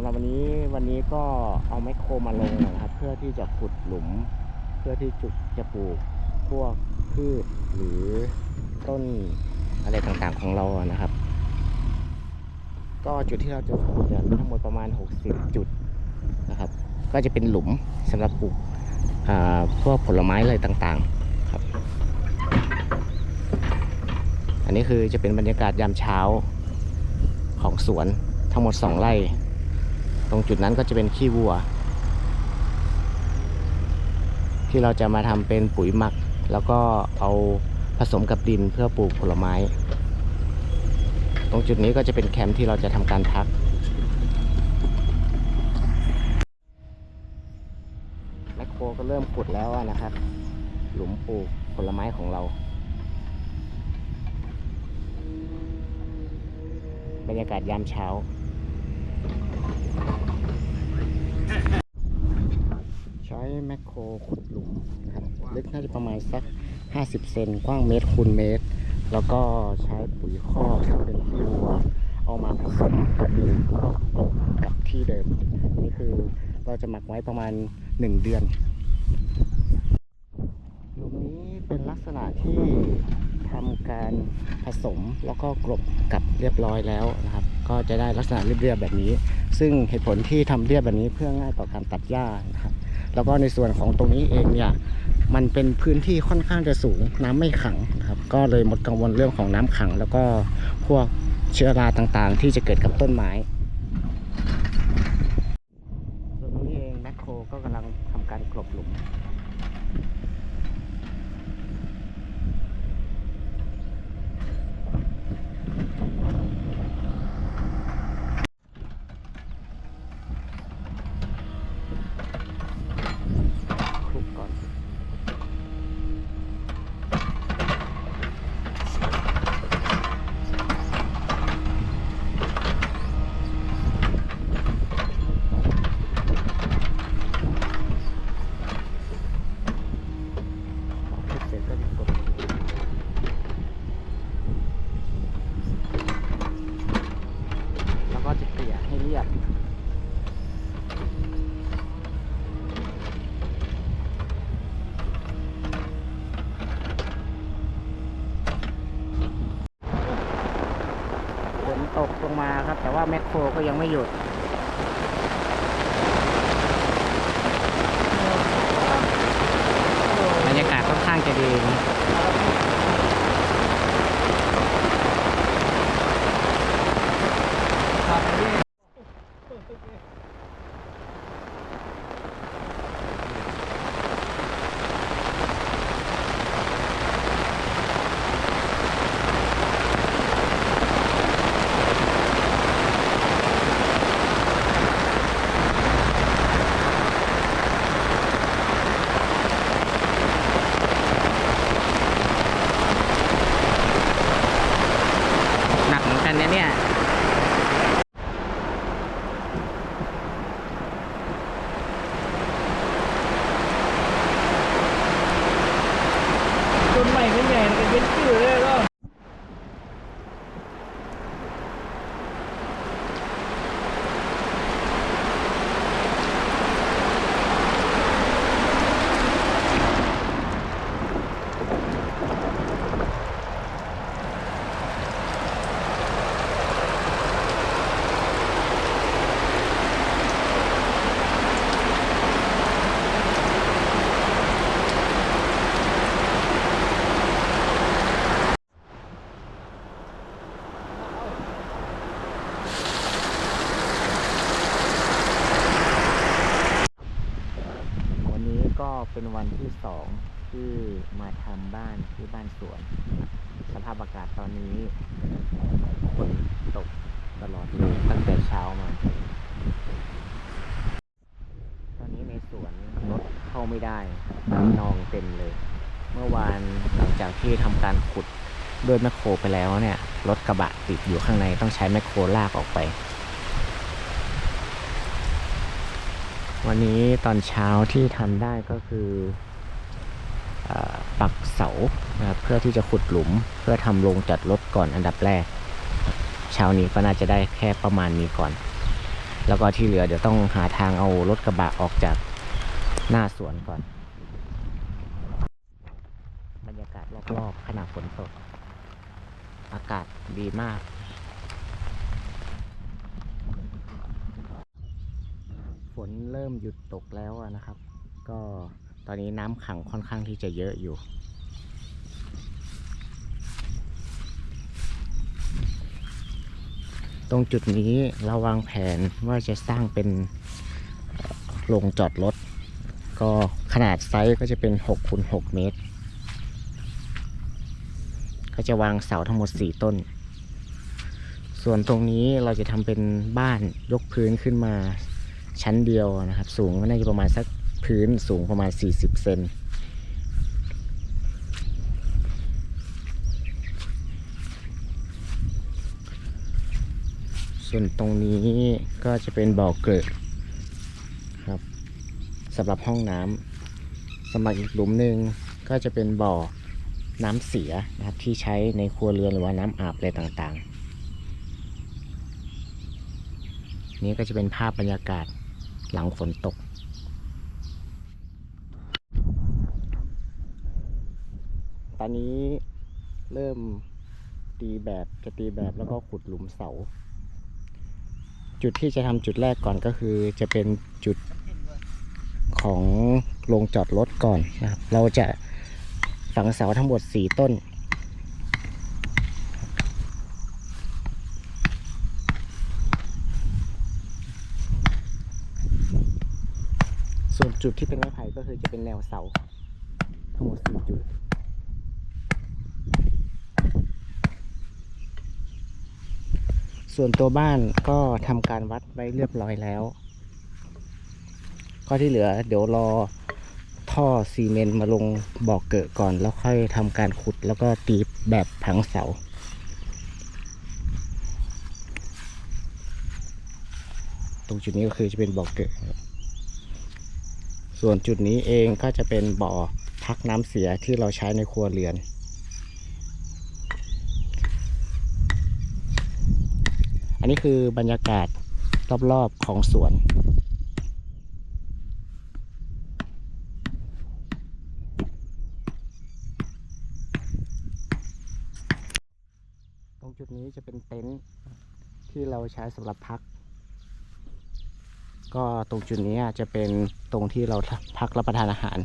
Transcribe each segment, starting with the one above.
ำหรับวันนี้วันนี้ก็เอาแมโครมาลงนะครับ เพื่อที่จะขุดหลุม เพื่อที่จุจะปลูกพวกพืชหรือต้นอะไรต่างๆของเรานะครับ ก็จุดที่เราจะขุดเนี่ยมีทั้งหมดประมาณ 60 จุดนะครับ ก็จะเป็นหลุมสำหรับปลูกพวกผลไม้อะไรต่างๆครับ อันนี้คือจะเป็นบรรยากาศยามเช้าของสวนทั้งหมด 2 ไร่ ตรงจุดนั้นก็จะเป็นขี้วัว ที่เราจะมาทำเป็นปุ๋ยหมัก แล้วก็เอาผสมกับดินเพื่อปลูกผลไม้ ตรงจุดนี้ก็จะเป็นแคมป์ที่เราจะทำการพัก แมคโครก็เริ่มขุดแล้วนะครับ หลุมปลูกผลไม้ของเราบรรยากาศยามเช้า ใช้แมคโครขุดหลุมนะครับลึกน่าจะประมาณสัก 50 เซนกว้างเมตรคูณเมตร แล้วก็ใช้ปุ๋ยคอกเป็นขี้วัวเอามาผสมกับดินก็กลบกับที่เดิม นี่คือเราจะหมักไว้ประมาณ 1 เดือนหลุมนี้เป็นลักษณะที่ทำการผสมแล้วก็กลบกับเรียบร้อยแล้วนะครับ ก็จะได้ลักษณะเรียบๆแบบนี้ ซึ่งเหตุผลที่ทำเรียบแบบนี้เพื่อง่ายต่อการตัดหญ้านะครับ แล้วก็ในส่วนของตรงนี้เองเนี่ยมันเป็นพื้นที่ค่อนข้างจะสูงน้ำไม่ขังนะครับก็เลยหมดกังวลเรื่องของน้ำขัง แล้วก็พวกเชื้อราต่างๆ ที่จะเกิดกับต้นไม้ ส่วนตรงนี้เองแมคโครก็กำลังทำการกลบหลุม คลุกก่อน พอคลุกเสร็จก็จะกดแล้วก็จะเกลี่ยให้เรียบ ฝนตกลงมาครับ แต่ว่าแมคโคร ก็ยังไม่หยุดบรรยากาศค่อนข้างจะดีนะหนักเหมือนกันนะเนี่ย ต้นใหม่ไม่ใหญ่มันเป็นชื่อเลยก็ วันนี้ก็ เป็นวันที่สองที่มาทำบ้านที่บ้านสวน สภาพอากาศตอนนี้ฝนตกตลอดเลยตั้งแต่เช้ามา ตอนนี้ในสวนรถเข้าไม่ได้น้ำนองเต็มเลย เมื่อวานหลังจากที่ทำการขุดด้วยแมคโครไปแล้วเนี่ยรถกระบะติดอยู่ข้างในต้องใช้แมคโครลากออกไป วันนี้ตอนเช้าที่ทำได้ก็คืออปักเสานะเพื่อที่จะขุดหลุม เพื่อทำโรงจัดรถก่อนอันดับแรก เช้านี้ก็น่าจะได้แค่ประมาณนี้ก่อน แล้วก็ที่เหลือเดี๋ยวต้องหาทางเอารถกระบะออกจากหน้าสวนก่อน บรรยากาศรอบๆขณะฝนตก อากาศดีมาก ฝน เริ่มหยุดตกแล้วนะครับ ก็ตอนนี้น้ำขังค่อนข้างที่จะเยอะอยู่ ตรงจุดนี้เราวางแผนว่าจะสร้างเป็นโรงจอดรถ ก็ขนาดไซส์ก็จะเป็น6คูณ6เมตร ก็จะวางเสาทั้งหมด 4 ต้นส่วนตรงนี้เราจะทำเป็นบ้านยกพื้นขึ้นมา ชั้นเดียวนะครับ สูงก็น่าจะประมาณสักพื้นสูงประมาณ 40 เซนส่วนตรงนี้ก็จะเป็นบ่อเกิดครับสำหรับห้องน้ำสำหรับอีกหลุมหนึ่งก็จะเป็นบ่อน้ำเสียนะครับที่ใช้ในครัวเรือนหรือว่าน้ำอาบอะไรต่างๆ นี่ก็จะเป็นภาพบรรยากาศ หลังฝนตก ตอนนี้เริ่มตีแบบจะตีแบบแล้วก็ขุดหลุมเสา จุดที่จะทำจุดแรกก่อนก็คือจะเป็นจุดของโรงจอดรถก่อนนะครับ เราจะฝังเสาทั้งหมด 4 ต้น ส่วน จุดที่เป็นไม้ไผ่ก็คือจะเป็นแนวเสา ทั้งหมด4จุดส่วนตัวบ้านก็ทำการวัดไว้เรียบร้อยแล้ว ก็ที่เหลือเดี๋ยวรอท่อซีเมนต์มาลงบ่อกเกิดก่อน แล้วค่อยทำการขุดแล้วก็ตีแบบผังเสา ตรงจุดนี้ก็คือจะเป็นบ่อกเกิด ส่วนจุดนี้เองก็จะเป็นบ่อพักน้ำเสียที่เราใช้ในครัวเรือน อันนี้คือบรรยากาศรอบๆของสวนตรงจุดนี้จะเป็นเต็นท์ที่เราใช้สำหรับพัก ก็ตรงจุดนี้จะเป็นตรงที่เราพักรับประทานอาหาร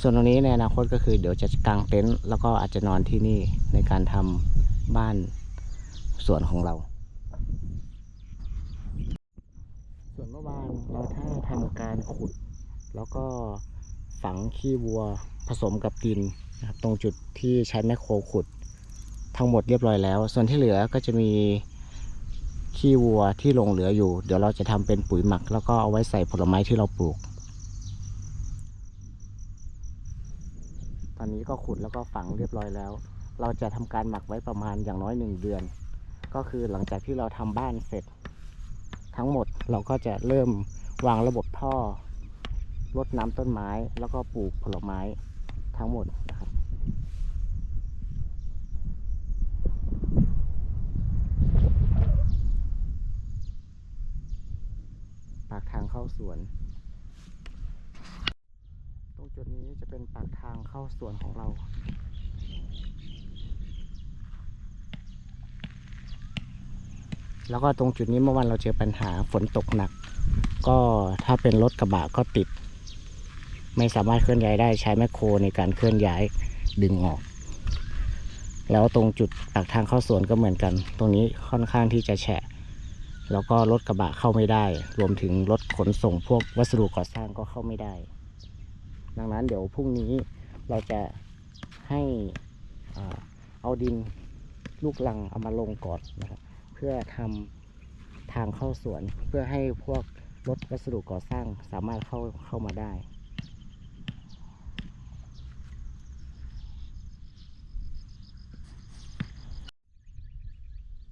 ส่วนตรงนี้ในอนาคตก็คือเดี๋ยวจะกางเต็นท์แล้วก็อาจจะนอนที่นี่ในการทำบ้านสวนของเรา ส่วนเมื่อวานเราถ้าทำการขุด แล้วก็ฝังขี้วัวผสมกับดินนะครับตรงจุดที่ใช้แมคโครขุด ทั้งหมดเรียบร้อยแล้ว ส่วนที่เหลือก็จะมี ขี้วัวที่หลงเหลืออยู่ เดี๋ยวเราจะทำเป็นปุ๋ยหมัก แล้วก็เอาไว้ใส่ผลไม้ที่เราปลูก ตอนนี้ก็ขุดแล้วก็ฝังเรียบร้อยแล้ว เราจะทำการหมักไว้ประมาณอย่างน้อยหนึ่งเดือน ก็คือหลังจากที่เราทำบ้านเสร็จ ทั้งหมดเราก็จะเริ่มวางระบบท่อรดน้ำต้นไม้ แล้วก็ปลูกผลไม้ทั้งหมดนะครับ ปากทางเข้าสวน ตรงจุดนี้จะเป็นปากทางเข้าสวนของเราแล้วก็ตรงจุดนี้เมื่อวันเราเจอปัญหาฝนตกหนัก ก็ถ้าเป็นรถกระบะก็ติด ไม่สามารถเคลื่อนย้ายได้ใช้แมคโครในการเคลื่อนย้ายดึงออก แล้วตรงจุดปากทางเข้าสวนก็เหมือนกัน ตรงนี้ค่อนข้างที่จะแฉะ แล้วก็รถกระบะเข้าไม่ได้ รวมถึงรถขนส่งพวกวัสดุก่อสร้างก็เข้าไม่ได้ ดังนั้นเดี๋ยวพรุ่งนี้เราจะให้เอาดินลูกลังเอามาลงก่อนนะครับ เพื่อทำทางเข้าสวน เพื่อให้พวกรถวัสดุก่อสร้างสามารถเข้าเข้ามาได้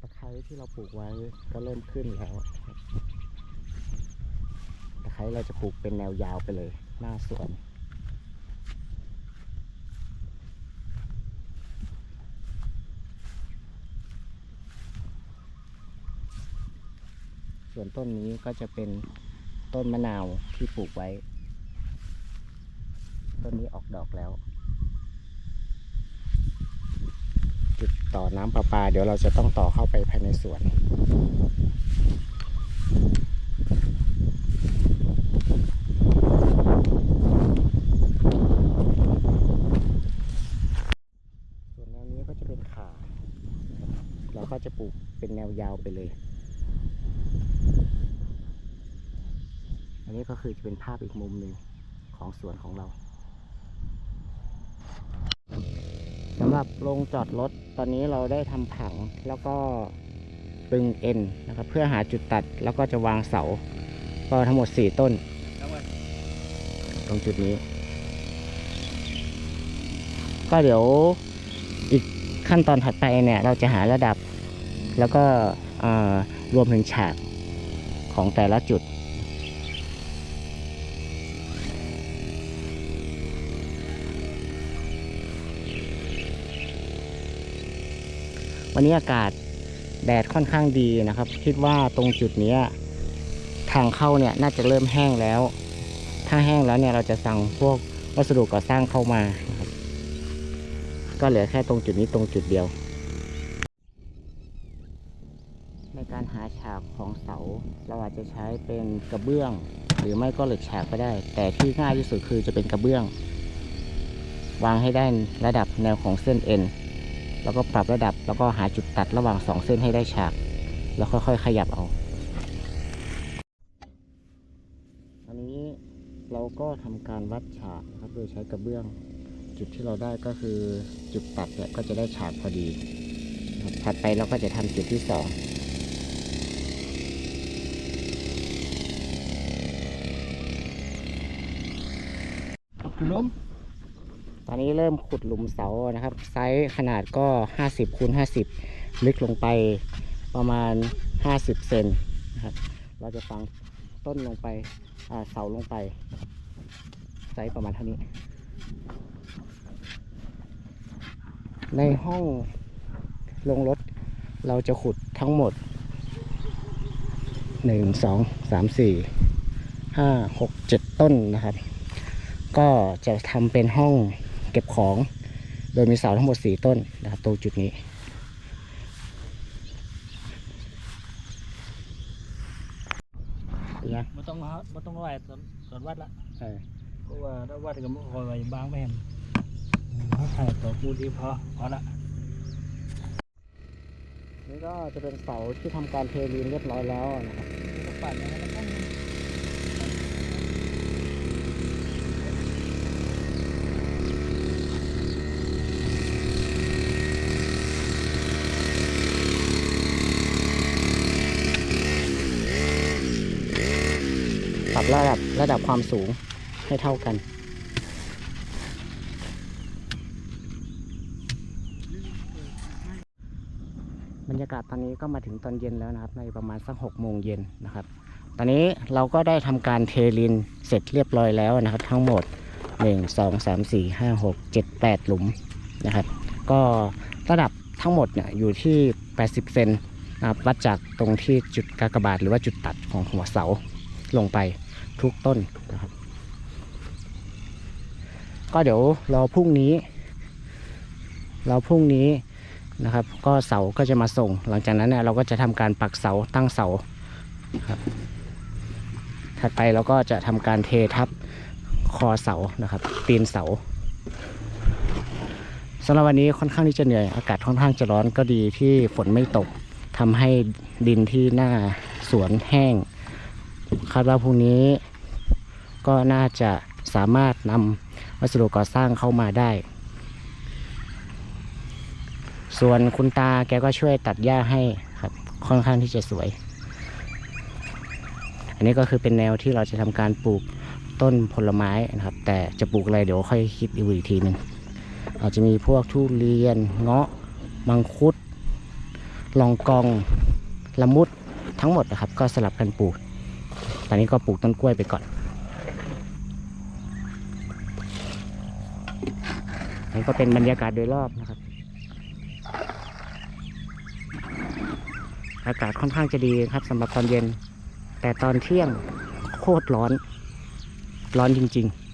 ตะไคร้ ที่เราปลูกไว้ก็เริ่มขึ้นแล้วครับตะไคร้เราจะปลูกเป็นแนวยาวไปเลย หน้าสวนส่วนต้นนี้ก็จะเป็นต้นมะนาวที่ปลูกไว้ ต้นนี้ออกดอกแล้ว จุดต่อน้ำประปา เดี๋ยวเราจะต้องต่อเข้าไปภายในสวนส่วนแนวนี้ก็จะเป็นขา เราก็จะปลูกเป็นแนวยาวไปเลย อันนี้ก็คือจะเป็นภาพอีกมุมหนึ่งของสวนของเรา สำหรับโรงจอดรถตอนนี้เราได้ทำผังแล้วก็ตึงเอ็นนะครับเพื่อหาจุดตัดแล้วก็จะวางเสา ก็ทั้งหมด 4 ต้น ตรงจุดนี้ ก็เดี๋ยวอีกขั้นตอนถัดไปเนี่ย เราจะหาระดับ แล้วก็รวมถึงฉากของแต่ละจุด วันนี้อากาศแดดค่อนข้างดีนะครับ คิดว่าตรงจุดนี้ทางเข้าเนี่ยน่าจะเริ่มแห้งแล้ว ถ้าแห้งแล้วเนี่ยเราจะสั่งพวกวัสดุก่อสร้างเข้ามาครับก็เหลือแค่ตรงจุดนี้ตรงจุดเดียว ในการหาฉากของเสาเราอาจจะใช้เป็นกระเบื้อง หรือไม่ก็เหล็กฉากก็ได้ แต่ที่ง่ายที่สุดคือจะเป็นกระเบื้อง วางให้ได้ระดับแนวของเส้นเอ็น แล้วก็ปรับระดับแล้วก็หาจุดตัดระหว่างสองเส้นให้ได้ฉาก แล้วค่อยๆขยับเอาอันนี้เราก็ทำการวัดฉากนะครับโดยใช้กระเบื้อง จุดที่เราได้ก็คือจุดตัดเนี่ยก็จะได้ฉากพอดีถัดไปเราก็จะทำจุดที่สองล้ม ตอนนี้เริ่มขุดหลุมเสานะครับ ไซส์ขนาดก็ 50คูณ50 ลึกลงไปประมาณ 50 เซนนะครับ เราจะฝังต้นลงไปเสาลงไป ไซส์ประมาณเท่านี้ ในห้องลงรถเราจะขุดทั้งหมด 1 2 3 4 5 6 7 ต้นนะครับ ก็จะทำเป็นห้อง เก็บของ โดยมีเสาทั้งหมด 4 ต้นนะครับตรงจุดนี้เป็นไงไม่ต้องมาไม่ต้องไหวตอนตอนวัดละเออเพราะว่าถ้าวัดก็ไม่คอยไหวบางไปเห็นถ้าถ่ายต่อปูดีพอพอละนี่ก็จะเป็นเสาที่ทำการเทลีนเรียบร้อยแล้วนะครับ ปั่นอย่างนั้นต้อง ป รับระดับระดับความสูงให้เท่ากัน บรรยากาศตอนนี้ก็มาถึงตอนเย็นแล้วนะครับ ในประมาณสักหกโมงเย็นนะครับ ตอนนี้เราก็ได้ทำการเทลินเสร็จเรียบร้อยแล้วนะครับ ทั้งหมด 1 2 3 4 5 6 7 8 หลุมนะครับ ก็ระดับทั้งหมดเนี่ยอยู่ที่ 80 เซนนะครับวัดจากตรงที่จุดกากบาทหรือว่าจุดตัดของหัวเสาลงไป ทุกต้นนะครับ ก็เดี๋ยวรอพรุ่งนี้เราพรุ่งนี้นะครับ ก็เสาก็จะมาส่ง หลังจากนั้นเนี่ยเราก็จะทำการปักเสาตั้งเสาครับ ถัดไปเราก็จะทำการเททับคอเสานะครับ ปีนเสาสำหรับวันนี้ค่อนข้างที่จะเหนื่อยอากาศค่อนข้างจะร้อนก็ดีที่ฝนไม่ตกทำให้ดินที่หน้าสวนแห้ง คาดว่าพรุ่งนี้ก็น่าจะสามารถนำวัสดุก่อสร้างเข้ามาได้ ส่วนคุณตาแกก็ช่วยตัดหญ้าให้ครับ ค่อนข้างที่จะสวย อันนี้ก็คือเป็นแนวที่เราจะทำการปลูกต้นผลไม้นะครับ แต่จะปลูกอะไรเดี๋ยวค่อยคิดอีกทีหนึ่งอาจจะมีพวกทุเรียนเงาะมังคุดลองกองละมุดทั้งหมดนะครับ ก็สลับกันปลูก ตอนนี้ก็ปลูกต้นกล้วยไปก่อนนี่ก็เป็นบรรยากาศโดยรอบนะครับ อากาศค่อนข้างจะดีครับสำหรับตอนเย็น แต่ตอนเที่ยงโคตรร้อน ร้อนจริง ๆ